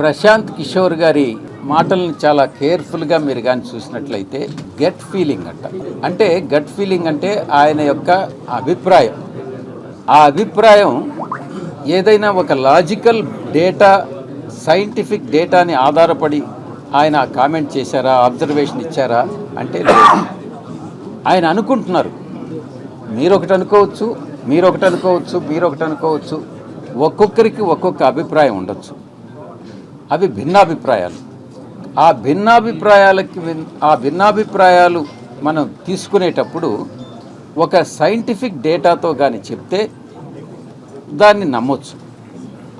ప్రశాంత్ కిషోర్ గారి మాటలను చాలా కేర్ఫుల్గా మీరు కానీ చూసినట్లయితే గట్ ఫీలింగ్ అంట. అంటే గట్ ఫీలింగ్ అంటే ఆయన యొక్క అభిప్రాయం. ఆ అభిప్రాయం ఏదైనా ఒక లాజికల్ డేటా సైంటిఫిక్ డేటాని ఆధారపడి ఆయన కామెంట్ చేశారా అబ్జర్వేషన్ ఇచ్చారా అంటే ఆయన అనుకుంటున్నారు. మీరు ఒకటి అనుకోవచ్చు మీరు ఒకటి అనుకోవచ్చు మీరు ఒకటి అనుకోవచ్చు. ఒక్కొక్కరికి ఒక్కొక్క అభిప్రాయం ఉండొచ్చు. అవి భిన్నాభిప్రాయాలు. ఆ భిన్నాభిప్రాయాలకి ఆ భిన్నాభిప్రాయాలు మనం తీసుకునేటప్పుడు ఒక సైంటిఫిక్ డేటాతో కానీ చెప్తే దాన్ని నమ్మొచ్చు.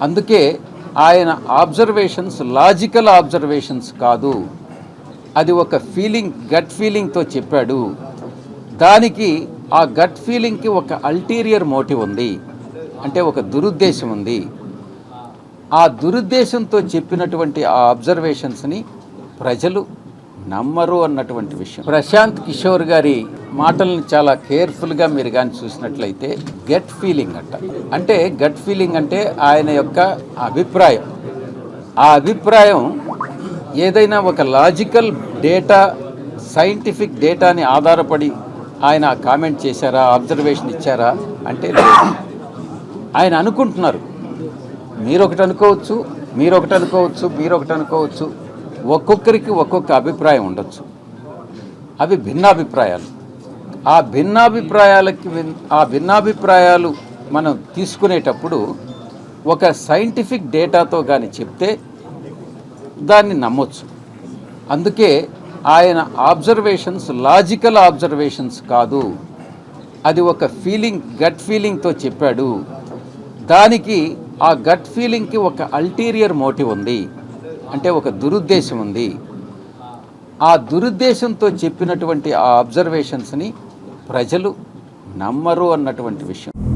అందుకే ఆయన ఆబ్జర్వేషన్స్ లాజికల్ ఆబ్జర్వేషన్స్ కాదు. అది ఒక ఫీలింగ్ గట్ ఫీలింగ్తో చెప్పాడు. దానికి ఆ గట్ ఫీలింగ్కి ఒక అల్టీరియర్ మోటివ్ ఉంది. అంటే ఒక దురుద్దేశం ఉంది. ఆ దురుద్దేశంతో చెప్పినటువంటి ఆ అబ్జర్వేషన్స్ని ప్రజలు నమ్మరు అన్నటువంటి విషయం. ప్రశాంత్ కిషోర్ గారి మాటలను చాలా కేర్ఫుల్గా మీరు కానీ చూసినట్లయితే గట్ ఫీలింగ్ అంట. అంటే గట్ ఫీలింగ్ అంటే ఆయన యొక్క అభిప్రాయం. ఆ అభిప్రాయం ఏదైనా ఒక లాజికల్ డేటా సైంటిఫిక్ డేటాని ఆధారపడి ఆయన కామెంట్ చేశారా అబ్జర్వేషన్ ఇచ్చారా అంటే ఆయన అనుకుంటున్నారు. మీరు ఒకటి అనుకోవచ్చు మీరు ఒకటి అనుకోవచ్చు మీరు ఒకటి అనుకోవచ్చు. ఒక్కొక్కరికి ఒక్కొక్క అభిప్రాయం ఉండొచ్చు. అవి భిన్నాభిప్రాయాలు. ఆ భిన్నాభిప్రాయాలకి ఆ భిన్నాభిప్రాయాలు మనం తీసుకునేటప్పుడు ఒక సైంటిఫిక్ డేటాతో కానీ చెప్తే దాన్ని నమ్మొచ్చు. అందుకే ఆయన ఆబ్జర్వేషన్స్ లాజికల్ ఆబ్జర్వేషన్స్ కాదు. అది ఒక ఫీలింగ్ గట్ ఫీలింగ్తో చెప్పాడు. దానికి ఆ గట్ ఫీలింగ్కి ఒక అల్టీరియర్ మోటివ్ ఉంది. అంటే ఒక దురుద్దేశం ఉంది. ఆ దురుద్దేశంతో చెప్పినటువంటి ఆ అబ్జర్వేషన్స్ని ప్రజలు నమ్మరు అన్నటువంటి విషయం.